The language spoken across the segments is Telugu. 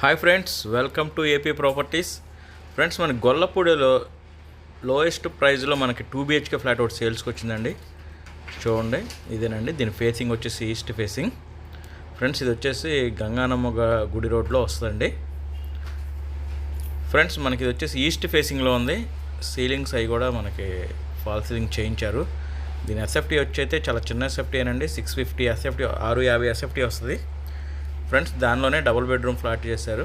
Hi friends welcome to AP properties friends మన గొల్లపూడిలో లోయెస్ట్ ప్రైస్లో మనకి టూ బిహెచ్కే ఫ్లాట్ ఒకటి సేల్స్కి వచ్చిందండి. చూడండి ఇదేనండి. దీని ఫేసింగ్ వచ్చేసి ఈస్ట్ ఫేసింగ్ ఫ్రెండ్స్ ఇది వచ్చేసి గంగానమ్మ గుడి రోడ్లో వస్తుందండి. ఫ్రెండ్స్ మనకి ఇది వచ్చేసి ఈస్ట్ ఫేసింగ్లో ఉంది. సీలింగ్స్ అవి కూడా మనకి ఫాల్ సీలింగ్ చేయించారు. దీని ఎస్ఎఫ్టీ వచ్చి అయితే చాలా చిన్న ఎస్ఎఫ్టీ అండి సిక్స్ ఫిఫ్టీ ఎస్ఎఫ్టీ ఆరు యాభై ఎస్ఎఫ్టీ వస్తుంది. ఫ్రెండ్స్ దానిలోనే డబుల్ బెడ్రూమ్ ఫ్లాట్ చేశారు.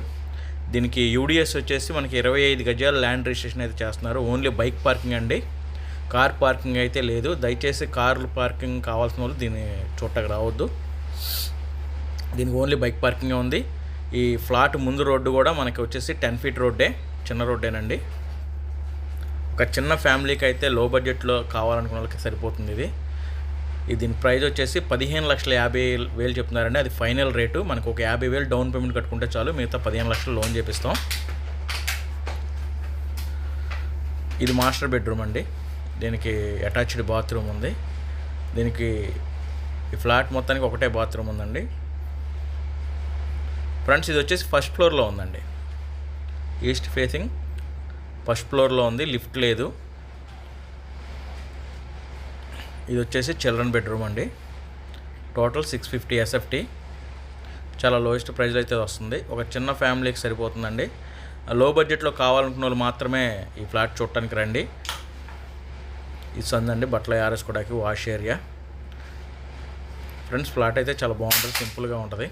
దీనికి యూడిఎస్ వచ్చేసి మనకి ఇరవై ఐదు గజాల ల్యాండ్ రిజిస్ట్రేషన్ అయితే చేస్తున్నారు. ఓన్లీ బైక్ పార్కింగ్ అండి. కార్ పార్కింగ్ అయితే లేదు. దయచేసి కార్లు పార్కింగ్ కావాల్సిన వాళ్ళు దీన్ని చూడటానికి రావద్దు. దీనికి ఓన్లీ బైక్ పార్కింగ్ ఉంది. ఈ ఫ్లాట్ ముందు రోడ్డు కూడా మనకి వచ్చేసి టెన్ ఫీట్ రోడ్డే చిన్న రోడ్డేనండి. ఒక చిన్న ఫ్యామిలీకి అయితే లో బడ్జెట్లో కావాలనుకున్న వాళ్ళకి సరిపోతుంది ఇది. దీని ప్రైస్ వచ్చేసి పదిహేను లక్షల యాభై వేలు చెప్తున్నారండి. అది ఫైనల్ రేటు. మనకు ఒక యాభై వేలు డౌన్ పేమెంట్ కట్టుకుంటే చాలు. మిగతా పదిహేను లక్షలు లోన్ చేపిస్తాం. ఇది మాస్టర్ బెడ్రూమ్ అండి. దీనికి అటాచ్డ్ బాత్రూమ్ ఉంది. దీనికి ఈ ఫ్లాట్ మొత్తానికి ఒకటే బాత్రూమ్ ఉందండి. ఫ్రెండ్స్ ఇది వచ్చేసి ఫస్ట్ ఫ్లోర్లో ఉందండి. East facing. ఫస్ట్ ఫ్లోర్లో ఉంది. లిఫ్ట్ లేదు. ఇది వచ్చేసి చిల్డ్రన్ బెడ్రూమ్ అండి. టోటల్ సిక్స్ ఫిఫ్టీ ఎస్ఎఫ్టీ చాలా లోయెస్ట్ ప్రైస్లో అయితే వస్తుంది. ఒక చిన్న ఫ్యామిలీకి సరిపోతుందండి. లో బడ్జెట్లో కావాలనుకున్న వాళ్ళు మాత్రమే ఈ ఫ్లాట్ చూడటానికి రండి. ఇది సందండి బట్టల ఆరేసుకోవడానికి వాష్ ఏరియా ఫ్రెండ్స్ ఫ్లాట్ అయితే చాలా బాగుంటుంది సింపుల్గా ఉంటుంది.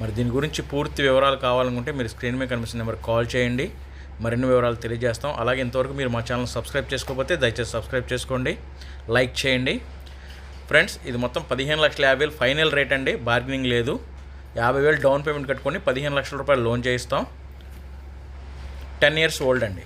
మరి దీని గురించి పూర్తి వివరాలు కావాలనుకుంటే మీరు స్క్రీన్ మీద కనిపిస్తున్న నెంబర్ కాల్ చేయండి. మరిన్ని వివరాలు తెలియజేస్తాం. అలాగే ఇంతవరకు మీరు మా ఛానల్ సబ్స్క్రైబ్ చేసుకోకపోతే దయచేసి సబ్స్క్రైబ్ చేసుకోండి లైక్ చేయండి. ఫ్రెండ్స్ ఇది మొత్తం పదిహేను లక్షల యాభై వేలు ఫైనల్ రేట్ అండి. బార్గెనింగ్ లేదు. యాభై వేలు డౌన్ పేమెంట్ కట్టుకొని పదిహేను లక్షల రూపాయలు లోన్ చేయిస్తాం. టెన్ ఇయర్స్ ఓల్డ్ అండి.